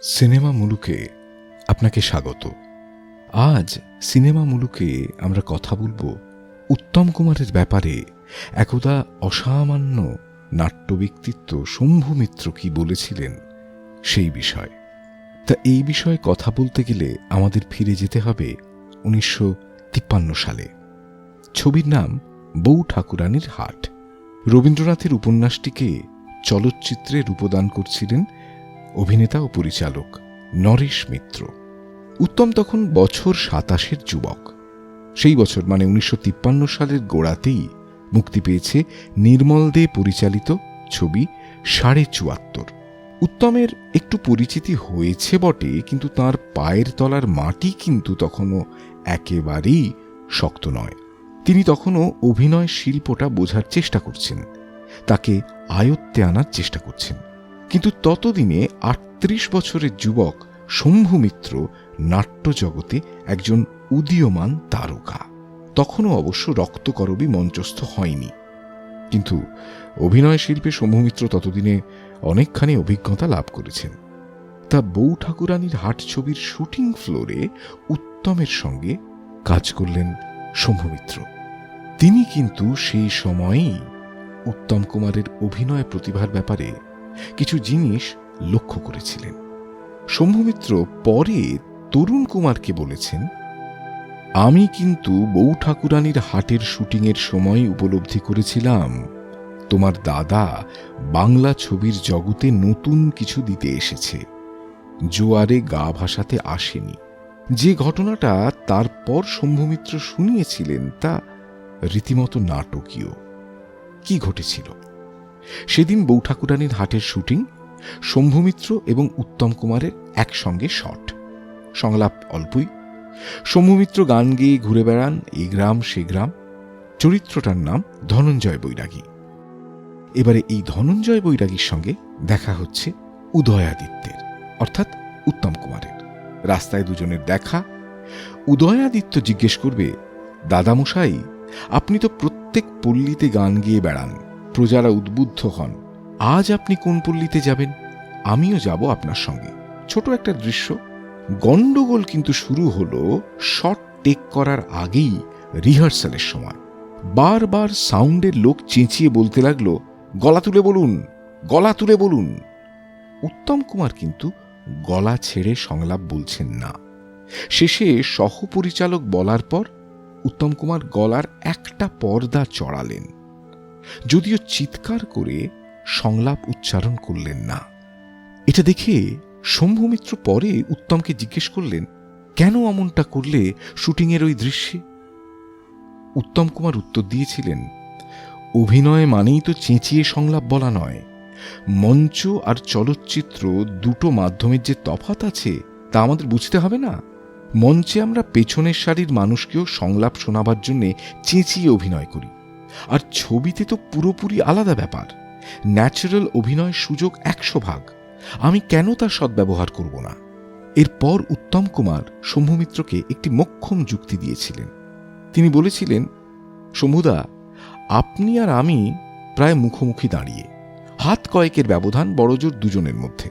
Cinema মুলুকে আপনাকে স্বাগত। আজ সিনেমা মুলুকে আমরা কথা বলব উত্তম কুমারের ব্যাপারে একদা অসামান্য নাট্য ব্যক্তিত্ব শম্ভু মিত্র কি বলেছিলেন সেই বিষয়। তা এই বিষয়ে কথা বলতে গেলে আমাদের ফিরে যেতে হবে উনিশশো তিপ্পান্ন সালে। ছবির নাম বউ ঠাকুরানীর হাট। রবীন্দ্রনাথের উপন্যাসটিকে চলচ্চিত্রে রূপদান করছিলেন অভিনেতা ও পরিচালক নরেশ মিত্র। উত্তম তখন বছর সাতাশের যুবক। সেই বছর মানে উনিশশো তিপ্পান্ন সালের গোড়াতেই মুক্তি পেয়েছে নির্মল দে পরিচালিত ছবি সাড়ে চুয়াত্তর। উত্তমের একটু পরিচিতি হয়েছে বটে, কিন্তু তার পায়ের তলার মাটি কিন্তু তখনও একেবারেই শক্ত নয়। তিনি তখনও অভিনয় শিল্পটা বোঝার চেষ্টা করছেন, তাকে আয়ত্তে আনার চেষ্টা করছেন। কিন্তু ততদিনে আটত্রিশ বছরের যুবক শম্ভু মিত্র নাট্যজগতে একজন উদীয়মান তারকা। তখনও অবশ্য রক্তকরবী মঞ্চস্থ হয়নি। কিন্তু অভিনয় শিল্পে শম্ভু মিত্র ততদিনে অনেকখানি অভিজ্ঞতা লাভ করেছেন। তা বউ ঠাকুরানীর হাট ছবির শুটিং ফ্লোরে উত্তমের সঙ্গে কাজ করলেন শম্ভু মিত্র। তিনি কিন্তু সেই সময়েই উত্তম কুমারের অভিনয় প্রতিভার ব্যাপারে কিছু জিনিস লক্ষ্য করেছিলেন। শম্ভুমিত্র পরে তরুণ কুমারকে বলেছেন, আমি কিন্তু বউ ঠাকুরানীর হাটের শুটিংয়ের সময় উপলব্ধি করেছিলাম। তোমার দাদা বাংলা ছবির জগতে নতুন কিছু দিতে এসেছে। জোয়ারে গা ভাসাতে আসেনি। যে ঘটনাটা তারপর শম্ভুমিত্র শুনিয়েছিলেন তা রীতিমতো নাটকীয়। কি ঘটেছিল? সেদিন বউ ঠাকুরানীর হাটের শুটিং শম্ভুমিত্র এবং উত্তম কুমারের একসঙ্গে শট। সংলাপ অল্পই। শম্ভুমিত্র গান গেয়ে ঘুরে বেড়ান এই গ্রাম সে গ্রাম। চরিত্রটার নাম ধনঞ্জয় বৈরাগী। এবারে এই ধনঞ্জয় বৈরাগীর সঙ্গে দেখা হচ্ছে উদয়াদিত্যের, অর্থাৎ উত্তম কুমারের। রাস্তায় দুজনের দেখা। উদয়াদিত্য জিজ্ঞেস করবে, দাদামশাই, আপনি তো প্রত্যেক পল্লীতে গান গিয়ে বেড়ান। প্রজারা উদ্বুদ্ধ হন। আজ আপনি কোন পল্লীতে যাবেন? আমিও যাব আপনার সঙ্গে। ছোট একটা দৃশ্য। গন্ডগোল কিন্তু শুরু হলো শট টেক করার আগেই রিহার্সালের সময়। বারবার সাউন্ডের লোক চেঁচিয়ে বলতে লাগল, গলা তুলে বলুন, গলা তুলে বলুন। উত্তম কুমার কিন্তু গলা ছেড়ে সংলাপ বলছেন না। শেষে সহপরিচালক বলার পর উত্তম কুমার গলার একটা পর্দা চড়ালেন। যদিও চিৎকার করে সংলাপ উচ্চারণ করলেন না। এটা দেখে শম্ভুমিত্র পরে উত্তমকে জিজ্ঞেস করলেন, কেন অমনটা করলে শুটিংয়ের ওই দৃশ্যে? উত্তম কুমার উত্তর দিয়েছিলেন, অভিনয় মানেই তো চেঁচিয়ে সংলাপ বলা নয়। মঞ্চ আর চলচ্চিত্র দুটো মাধ্যমের যে তফাত আছে তা আমাদের বুঝতে হবে না। মঞ্চে আমরা পেছনের সারির মানুষকেও সংলাপ শোনাবার জন্যে চেঁচিয়ে অভিনয় করি। আর ছবিতে তো পুরোপুরি আলাদা ব্যাপার। ন্যাচারাল অভিনয় সুযোগ একশো ভাগ। আমি কেন তার সদ্ব্যবহার করব না? এরপর উত্তম কুমার শম্ভুমিত্রকে একটি মক্ষম যুক্তি দিয়েছিলেন। তিনি বলেছিলেন, শম্ভুদা, আপনি আর আমি প্রায় মুখোমুখি দাঁড়িয়ে। হাত কয়েকের ব্যবধান বড়জোর দুজনের মধ্যে।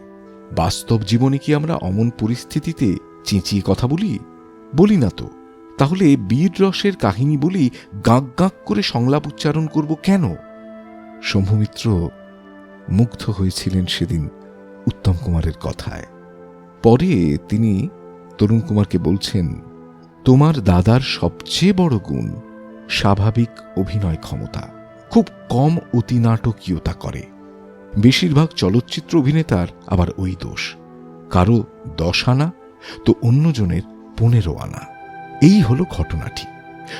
বাস্তব জীবনে কি আমরা অমন পরিস্থিতিতে চেঁচিয়ে কথা বলি? বলি না তো। তাহলে বীর রসের কাহিনী বলি গাঁক গাঁক করে সংলাপ উচ্চারণ করব কেন? শম্ভুমিত্র মুগ্ধ হয়েছিলেন সেদিন উত্তম কুমারের কথায়। পরে তিনি তরুণ কুমারকে বলছেন, তোমার দাদার সবচেয়ে বড় গুণ স্বাভাবিক অভিনয় ক্ষমতা। খুব কম অতিনাটকীয়তা করে। বেশিরভাগ চলচ্চিত্র অভিনেতার আবার ওই দোষ। কারও দশ আনা, তো অন্যজনের পনেরো আনা। এই হলো ঘটনাটি।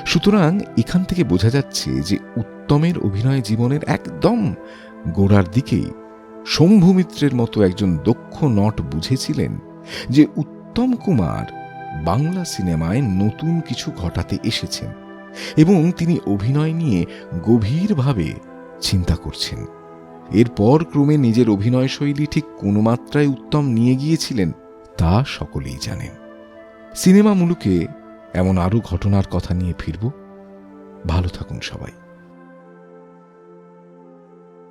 সুতরাং এখান থেকে বোঝা যাচ্ছে যে উত্তমের অভিনয় জীবনের একদম গোড়ার দিকেই শম্ভুমিত্রের মতো একজন দক্ষ নট বুঝেছিলেন যে উত্তম কুমার বাংলা সিনেমায় নতুন কিছু ঘটাতে এসেছেন এবং তিনি অভিনয় নিয়ে গভীরভাবে চিন্তা করছেন। এরপর ক্রমে নিজের অভিনয় শৈলী ঠিক কোন মাত্রায় উত্তম নিয়ে গিয়েছিলেন তা সকলেই জানেন। সিনেমা মুলুকে এমন আরও ঘটনার কথা নিয়ে ফিরব। ভালো থাকুন সবাই।